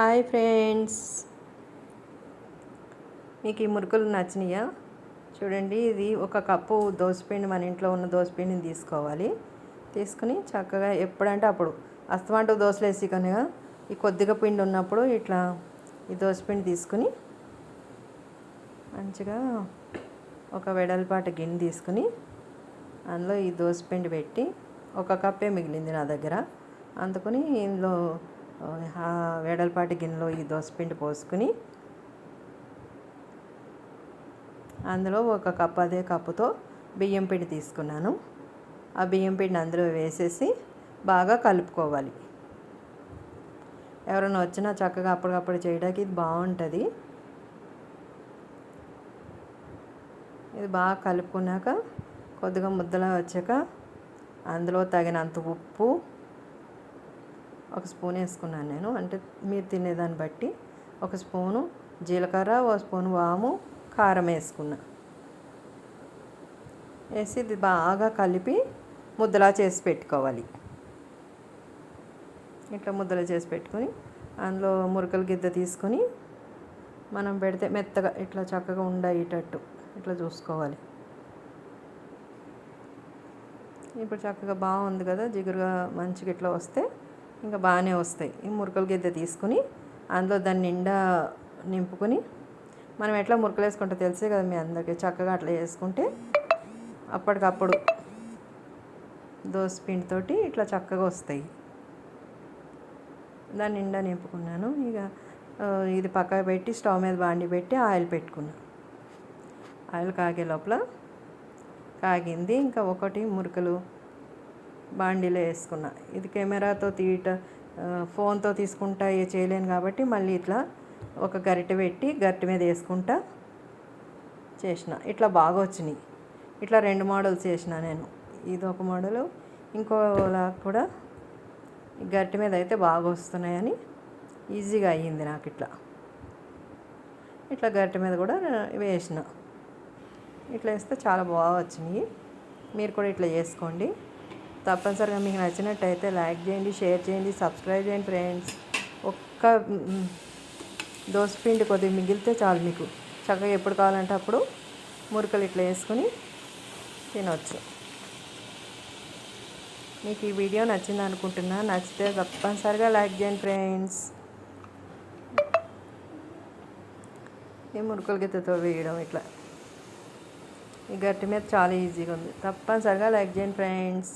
Hi friends. మీకు ఈ మురుకులు నచ్చినాయా? చూడండి ఇది ఒక కప్పు దోసపిండి మన ఇంట్లో ఉన్న దోసపిండిని తీసుకోవాలి. తీసుకుని చక్కగా ఎప్పుడంటే అప్పుడు. అస్తమాటు దోశలు వేసి కనుక ఈ కొద్దిగా పిండి ఉన్నప్పుడు ఇట్లా ఈ దోసపిండి తీసుకుని మంచిగా ఒక వెడల్పాటి గిన్నె తీసుకుని అందులో ఈ దోసపిండి పెట్టి ఒక కప్పే మిగిలింది నా దగ్గర. అందుకుని ఇందులో వెడల్పాటి గిన్నెలో ఈ దోసపిండి పోసుకుని అందులో ఒక కప్పు అదే కప్పుతో బియ్యం పిండి తీసుకున్నాను. ఆ బియ్యం పిండి అందులో వేసేసి బాగా కలుపుకోవాలి. ఎవరైనా వచ్చినా చక్కగా అప్పటికప్పుడు చేయడానికి ఇది బాగుంటుంది. ఇది బాగా కలుపుకున్నాక కొద్దిగా ముద్దలా వచ్చాక అందులో తగినంత ఉప్పు ఒక స్పూన్ వేసుకున్నాను నేను. అంటే మీరు తినేదాన్ని బట్టి ఒక స్పూను జీలకర్ర ఒక స్పూన్ వాము కారం వేసుకున్నా. వేసి ఇది బాగా కలిపి ముద్దలా చేసి పెట్టుకోవాలి. ఇట్లా ముద్దలు చేసి పెట్టుకొని అందులో మురకలు గిద్ద తీసుకొని మనం పెడితే మెత్తగా ఇట్లా చక్కగా ఉండేటట్టు ఇట్లా చూసుకోవాలి. ఇప్పుడు చక్కగా బాగుంది కదా జిగురుగా మంచిగా ఇట్లా వస్తే ఇంకా బాగానే వస్తాయి. ఈ మురకలు గిద్ద తీసుకుని అందులో దాన్ని నిండా నింపుకొని మనం ఎట్లా మురకలు వేసుకుంటే తెలిసే కదా మీ అందరికీ? చక్కగా అట్లా వేసుకుంటే అప్పటికప్పుడు దోశ పిండితోటి ఇట్లా చక్కగా వస్తాయి. దాన్ని నిండా నింపుకున్నాను. ఇక ఇది పక్కకు పెట్టి స్టవ్ మీద బాండి పెట్టి ఆయిల్ పెట్టుకున్నాను ఆయిల్ కాగే లోపల కాగింది. ఇంకా ఒకటి మురుకలు బాండీలో వేసుకున్నా. ఇది కెమెరాతో తీయట ఫోన్తో తీసుకుంటా ఏ చేయలేను కాబట్టి మళ్ళీ ఇట్లా ఒక గరిటె పెట్టి గరిటె మీద వేసుకుంటా చేసిన. ఇట్లా బాగా వచ్చినాయి. ఇట్లా రెండు మోడల్స్ చేసిన నేను. ఇది ఒక మోడలు ఇంకోలా కూడా గరిటె మీద అయితే బాగా వస్తున్నాయని ఈజీగా అయ్యింది నాకు ఇట్లా. ఇట్లా గరిటె మీద కూడా వేసిన. ఇట్లా వేస్తే చాలా బాగా వచ్చినాయి. మీరు కూడా ఇట్లా చేసుకోండి. తప్పనిసరిగా మీకు నచ్చినట్టయితే లైక్ చేయండి షేర్ చేయండి సబ్స్క్రైబ్ చేయండి ఫ్రెండ్స్. ఒక్క దోసపిండి కొద్దిగా మిగిలితే చాలు మీకు. చక్కగా ఎప్పుడు కావాలంటే అప్పుడు మురుకలు ఇట్లా వేసుకొని తినవచ్చు మీకు ఈ వీడియో నచ్చింది అనుకుంటున్నా. నచ్చితే తప్పనిసరిగా లైక్ చేయండి ఫ్రెండ్స్. ఈ మురుకుల గిత్తతో వేయడం ఇట్లా. ఈ గట్టి మీద చాలా ఈజీగా ఉంది. తప్పనిసరిగా లైక్ చేయండి ఫ్రెండ్స్.